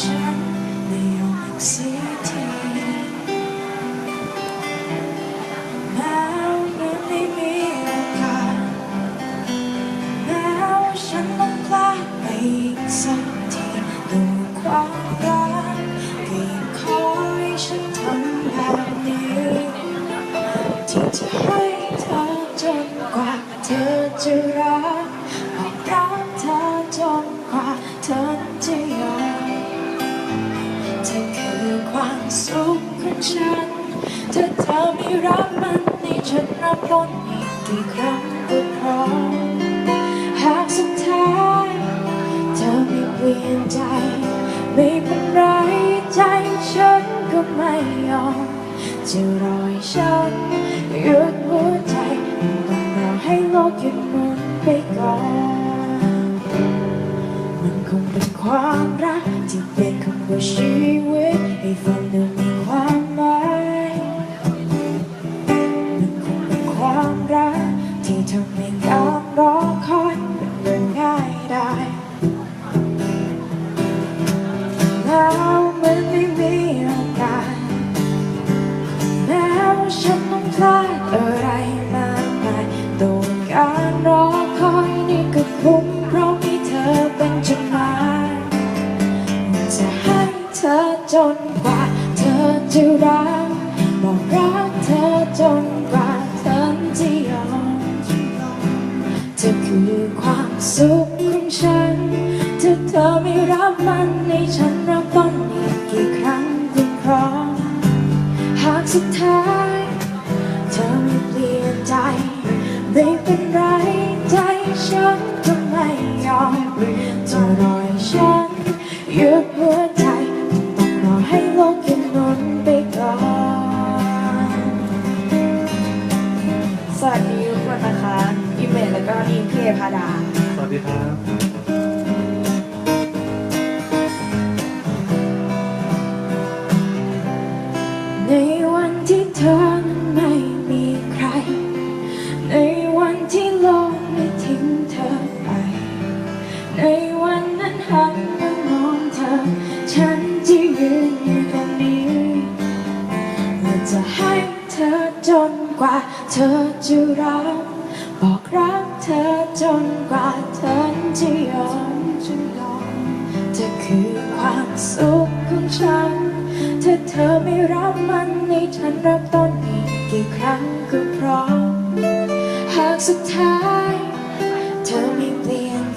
ฉันไม่ยอมเสียทีแม้มันไม่มีโอกาสแม้ฉันต้องพลาดไปอีกสักทีตัความรักก็ยังคอยฉันทำแบบนี้ที่จะให้เธอจนกว่าเธอจะรักบอกรักเธอจนกว่าเธอจะยอม เธอคือความสุขของฉันถ้าเธอไม่รับมันให้ฉันรับต้นอีกกี่ครั้งก็พร้อมหากสุดท้ายเธอไม่เปลี่ยนใจ ไม่เป็นไรใจฉันก็ไม่ยอมจะรอให้ฉันหยุดหัวใจต้องรอให้โลกหยุดหมุนไปก่อนมันคงเป็นความ เป็นคำว่าชีวิตให้ฟังดูมีความหมายมันคงเป็นความรักที่ทำให้การรอคอยเป็นเรื่องง่ายได้แล้วมันไม่มีโอกาสแม้ว่าฉันต้องพลาดเอะ เธอจนกว่า เธอจะรักบอกรักเธอจนกว่าเธอจะยอมเธอคือความสุขของฉันถ้าเธอไม่รับมันในฉันรับต้นอีกกี่ครั้งก็พร้อมหากสุดท้าย เธอไม่เปลี่ยนใจ ไม่เป็นไรใจฉันก็ไม่ยอมจะรอให้ฉันหยุดหัว ลกหยุดหมุนไปก่อนสวัสดีทุกคนนะคะอิมเมจแล้วก็อิมเคพาดา สวัสดีครับ ในวันที่เธอนั้นไม่มีใคร ในวันที่โลกไม่ทิ้งเธอไป ในวันนั้นหันมามองเธอ ฉัน จะให้เธอจนกว่าเธอจะรัก บอกรักเธอจนกว่าเธอจะยอมจะยอมเธอคือความสุขของฉัน ถ้าเธอไม่รับมันในฉันรับต้นอีกกี่ครั้งก็พร้อมหากสุดท้าย